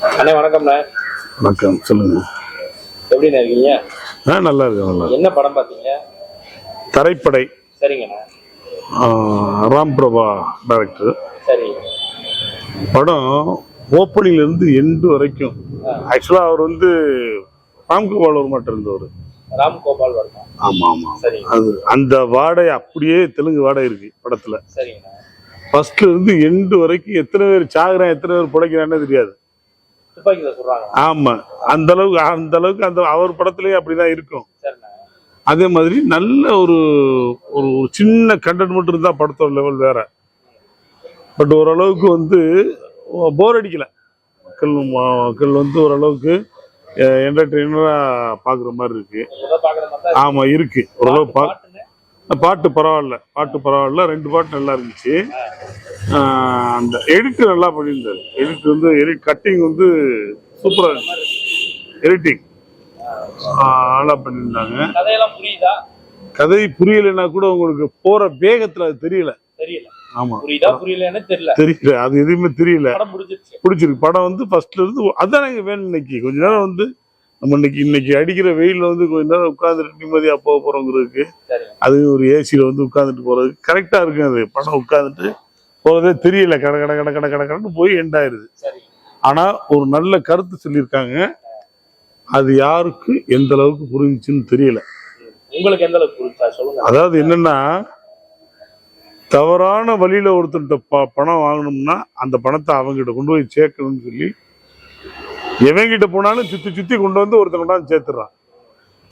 அண்ணே வணக்கம்ண்ணே. வணக்கம் சொல்லுங்க. எப்படிண்ணே இருக்கீங்க? ஆ நல்லா இருக்கு நல்லா. என்ன படம் பார்த்தீங்க? தரைப்படை. சரிங்கண்ணே. ஆ, ராம் பிரபா டைரக்டர் சரி. படம் ஓப்பனிங்ல இருந்து எண்டு வரைக்கும் ஆக்சுவலா அவர் வந்து ராம்கோபால் ஒரு மட்டும் இருந்தவர். ராம் கோபால் வர்மா. ஆமா ஆமா. சரி. அது அந்த வாடை அப்படியே தெலுங்கு வாடை இருக்கு படத்துல. சரிங்கண்ணா. ஃபர்ஸ்ட்ல இருந்து எண்டு வரைக்கும் எத்தனை பேர் சாகுறான் எத்தனை பேர் பிழைக்கிறான்னு தெரியாது. ஆமா. அந்த அளவுக்கு அந்த அளவுக்கு அந்த அவர் படத்துலயே அப்படிதான் இருக்கும். அதே மாதிரி நல்ல ஒரு ஒரு சின்ன கண்டென்ட் மட்டும் இருந்தா படத்தோட லெவல் வேற. பட் ஓரளவுக்கு வந்து போர் அடிக்கல. மக்கள் மக்கள் வந்து ஓரளவுக்கு என்டர்டெயினரா பாக்குற மாதிரி இருக்கு. முதல் பாக்குற மாதிரி தான் ஆமா இருக்கு. ஓரளவு பாட்டு பரவாயில்ல பாட்டு பரவாயில்ல. ரெண்டு பாட்டு நல்லா இருந்துச்சு. அந்த எடிட் நல்லா பண்ணியிருந்தாரு. எடிட் வந்து எடிட் கட்டிங் வந்து சூப்பரா இருந்துச்சு. எடிட்டிங் நல்லா பண்ணியிருந்தாங்க. கதை புரியலைன்னா கூட உங்களுக்கு போற வேகத்துல அது தெரியல. தெரியல. ஆமா. தெரியல. அது எதுவுமே தெரியல. பிடிச்சிருக்கு படம் வந்து ஃபர்ஸ்ட்ல இருந்து அதான் எனக்கு வேணும் இன்னைக்கு. கொஞ்ச நேரம் வந்து நம்ம இன்னைக்கு இன்னைக்கு அடிக்கிற வெயில்ல வந்து கொஞ்ச நேரம் உட்காந்துட்டு நிம்மதியா போக போறோங்கிறதுக்கு சரிங்க. அது ஒரு ஏசியில வந்து உட்காந்துட்டு போறது. கரெக்டா இருக்கு அது. படம் உட்காந்துட்டு போறதே தெரியல. கட கட கட கட கட கடன்னு போய் எண்ட் ஆயிருது. சரி. ஆனா ஒரு நல்ல கருத்து சொல்லியிருக்காங்க. அது யாருக்கு எந்த அளவுக்கு புரிஞ்சுச்சுன்னு தெரியல. உங்களுக்கு எந்த அளவுக்கு அதாவது என்னன்னா தவறான வழியில ஒருத்தர்கிட்ட பணம் வாங்கணும்னா அந்த பணத்தை அவங்ககிட்ட கொண்டு போய் சேர்க்கணும்னு சொல்லி எவங்கிட்ட போனாலும் சுத்தி சுத்தி கொண்டு வந்து ஒருத்தன் கொண்டாந்து சேர்த்துறான்.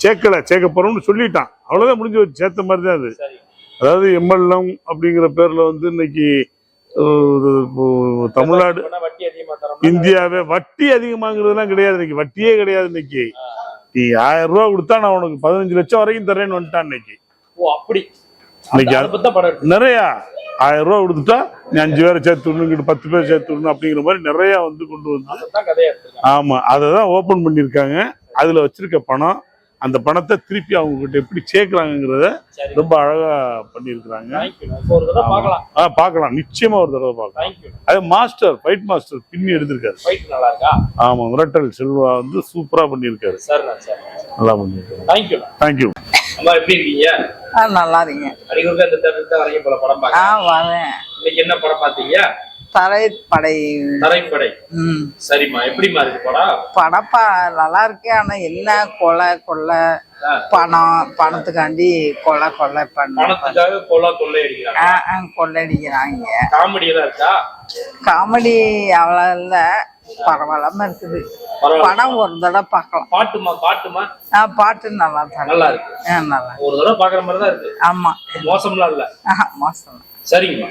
சேர்க்கல சேர்க்க போறோம்னு சொல்லிட்டான். அவ்வளவுதான் முடிஞ்சு வச்சு சேர்த்த மாதிரி தான் அது அதாவது எம்எல்எம் அப்படிங்கிற பேர்ல வந்து இன்னைக்கு ஒரு தமிழ்நாடு இந்தியாவே வட்டி அதிகமாங்கிறதுலாம் கிடையாது இன்னைக்கு. வட்டியே கிடையாது இன்னைக்கு. நீ ஆயிரம் ரூபாய் கொடுத்தா நான் உனக்கு பதினஞ்சு லட்சம் வரைக்கும் தரேன்னு வந்துட்டான் இன்னைக்கு. ஓ அப்படி. இன்னைக்கு நிறைய. ஆயிரம் ரூபாய் கொடுத்துட்டா அஞ்சு பேரை சேர்த்து விடணும் இங்கிட்டு பத்து பேர் சேர்த்து விடணும் அப்படிங்கிற மாதிரி நிறைய வந்து கொண்டு வந்து அதான் கதையா எடுத்துருக்காங்க. ஆமா அதை தான் ஓபன் பண்ணியிருக்காங்க. அதுல வச்சிருக்க பணம் அந்த பணத்தை திருப்பி அவங்க கிட்ட எப்படி சேர்க்கலாங்கிறத சரி. ரொம்ப அழகா பண்ணியிருக்கிறாங்க. தேங்க்யூ இப்போ ஒரு தடவை பார்க்கலாம். ஆ பார்க்கலாம். நிச்சயமா ஒரு தடவை பார்க்கலாம். அது மாஸ்டர் ஃபைட் மாஸ்டர் பின்னி எடுத்திருக்காரு. ஃபைட் நல்லா இருக்கா? ஆமா மிரட்டல் செல்வா வந்து சூப்பரா பண்ணியிருக்காரு. நல்லா பண்ணியிருக்காரு. தேங்க்யூ தேங்க்யூ அம்மா எப்படி இருக்கீங்க? ஆ நல்லா இருக்கீங்க. அடிக்கடி இந்த தேட்டருக்கு தான் வரைக்கும் போல படம் ஆ பார்க்க வரேன். இன்னைக்கு என்ன படம் பார்த்தீங்க? தரைப்படை. தரைப்படை. ம். சரிம்மா எப்படிம்மா இருக்கு படம்? படப்பா நல்லா இருக்கு. ஆனா என்ன கொலை கொள்ளை ஆ. பணம் பணத்துக்காண்டி கொலை கொள்ளை பண்ண பணத்துக்காக கொலா கொள்ளை அடிக்கிறாங்க. கொள்ளடிக்கிறாங்க காமெடி எல்லாம் இருக்கா? காமெடி அவ்வளோ இல்லை. பரவாயில்லாம இருக்குது. படம் ஒரு தடவை பார்க்கலாம். பாட்டுமா பாட்டுமா? ஆ பாட்டு நல்லா தான் நல்லா இருக்கு. நல்லா ஒரு தடவை பாக்குற மாதிரி தான் இருக்கு. ஆமா. மோசம்லாம் இல்ல. ஆஹா மோசம். சரிங்கம்மா.